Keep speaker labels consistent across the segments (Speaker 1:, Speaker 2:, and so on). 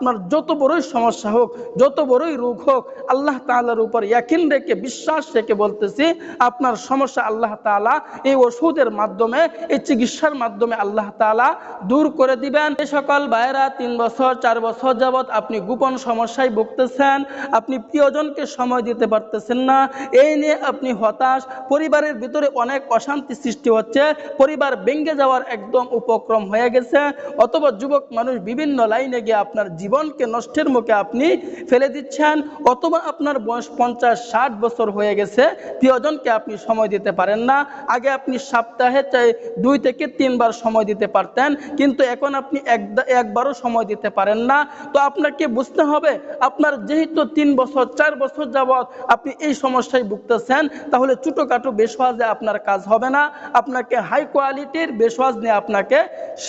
Speaker 1: আপনার যত বড়ই সমস্যা হোক, যত বড়ই রোগ হোক, আল্লাহ তাআলার উপর ইয়াকিন রেখে, বিশ্বাস রেখে বলতেছি, আপনার সমস্যা আল্লাহ তাআলা এই ওষুধের মাধ্যমে, এই চিকিৎসার মাধ্যমে আল্লাহ তাআলা দূর করে দিবেন। এই সকল ভাইয়েরা, তিন বছর, চার বছর যাবৎ আপনি গোপন সমস্যায় ভুগতেছেন, আপনি প্রিয়জনকে সময় দিতে পারতেছেন না এই নিয়ে আপনি হতাশ। পরিবারের ভিতরে অনেক অশান্তি সৃষ্টি হচ্ছে, পরিবার ভেঙ্গে যাওয়ার একদম উপক্রম হয়ে গেছে, অথবা যুবক মানুষ বিভিন্ন লাইনে গিয়ে আপনার জীবনকে নষ্টের মুখে আপনি ফেলে দিচ্ছেন, অথবা আপনার বয়স পঞ্চাশ, ষাট বছর হয়ে গেছে, প্রিয়জনকে আপনি সময় দিতে পারেন না। আগে আপনি সপ্তাহে চাই দুই থেকে তিনবার সময় দিতে পারতেন, কিন্তু এখন আপনি এক একবারও সময় দিতে পারেন না। তো আপনাকে বুঝতে হবে, আপনার যেহেতু তিন বছর, চার বছর যাবৎ আপনি এই সমস্যায় ভুগতেছেন, তাহলে ছোটোখাটো বেশওয়াজে আপনার কাজ হবে না। আপনাকে হাই কোয়ালিটির বেশওয়াজ নিয়ে আপনাকে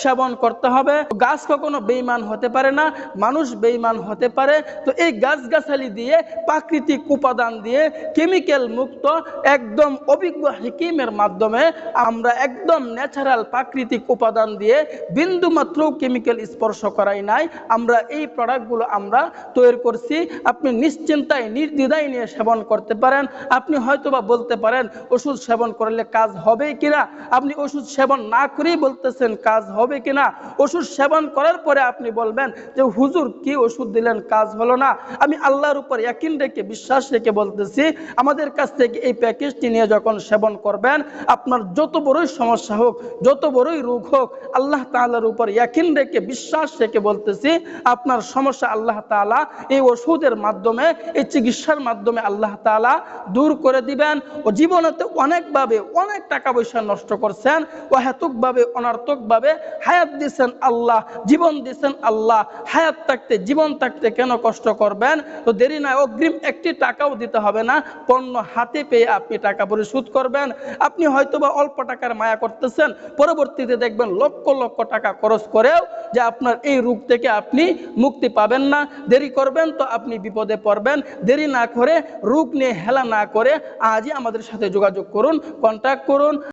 Speaker 1: সেবন করতে হবে। গাছ কখনো বেইমান হতে পারে না মানুষ বেইমান হতে পারে, তো এই গাছগাছালি দিয়ে, প্রাকৃতিক উপাদান দিয়ে কেমিক্যাল মুক্ত, একদম অভিজ্ঞ হিকিমের মাধ্যমে আমরা একদম ন্যাচারাল প্রাকৃতিক উপাদান দিয়ে বিন্দু মাত্র কেমিক্যাল স্পর্শ করাই নাই, আমরা এই প্রোডাক্টগুলো আমরা তৈরি করছি। আপনি নিশ্চিন্তায়, নির্দ্বিধায় নিয়ে সেবন করতে পারেন, আপনি হয়তোবা বলতে পারেন, ওষুধ সেবন করলে কাজ হবে কিনা? আপনি ওষুধ সেবন না করেই বলতেছেন, কাজ হবে কিনা? ওষুধ সেবন করার পরে আপনি বলবেন যে, হুজুর কি ওষুধ দিলেন? কাজ হলো না। আমি আল্লাহর উপর একিন রেখে, বিশ্বাস রেখে বলতেছি, আমাদের কাছ থেকে এই প্যাকেজটি নিয়ে যখন সেবন করবেন, আপনার যত বড়ই সমস্যা হোক, যত বড়ই রোগ হোক, আল্লাহ তাআলার উপর একিন রেখে, বিশ্বাস রেখে বলতেছি, আপনার সমস্যা আল্লাহ তাআলা এই ওষুধের মাধ্যমে, এই চিকিৎসার মাধ্যমে আল্লাহ তাআলা দূর করে দিবেন। ও জীবনেতে অনেকভাবে, অনেক টাকা পয়সা নষ্ট করছেন। অহেতুকভাবে, অনার্থকভাবে হায়াত দিছেন আল্লাহ, জীবন দিছেন আল্লাহ হায়াত থাকতে, জীবন থাকতে কেন কষ্ট করবেন? তো দেরি না অগ্রিম একটি টাকাও দিতে হবে না। পণ্য হাতে পেয়ে আপনি টাকা পরিশোধ করবেন। আপনি হয়তোবা অল্প টাকার মায়া করতেছেন, পরবর্তীতে দেখবেন লক্ষ লক্ষ টাকা খরচ করেও যে আপনার এই রোগ থেকে আপনি মুক্তি পাবেন না। দেরি করবেন তো আপনি বিপদে পড়বেন। দেরি না করে, রূপ নিয়ে হেলা না করে আজই আমাদের সাথে যোগাযোগ করুন কন্ট্যাক্ট করুন।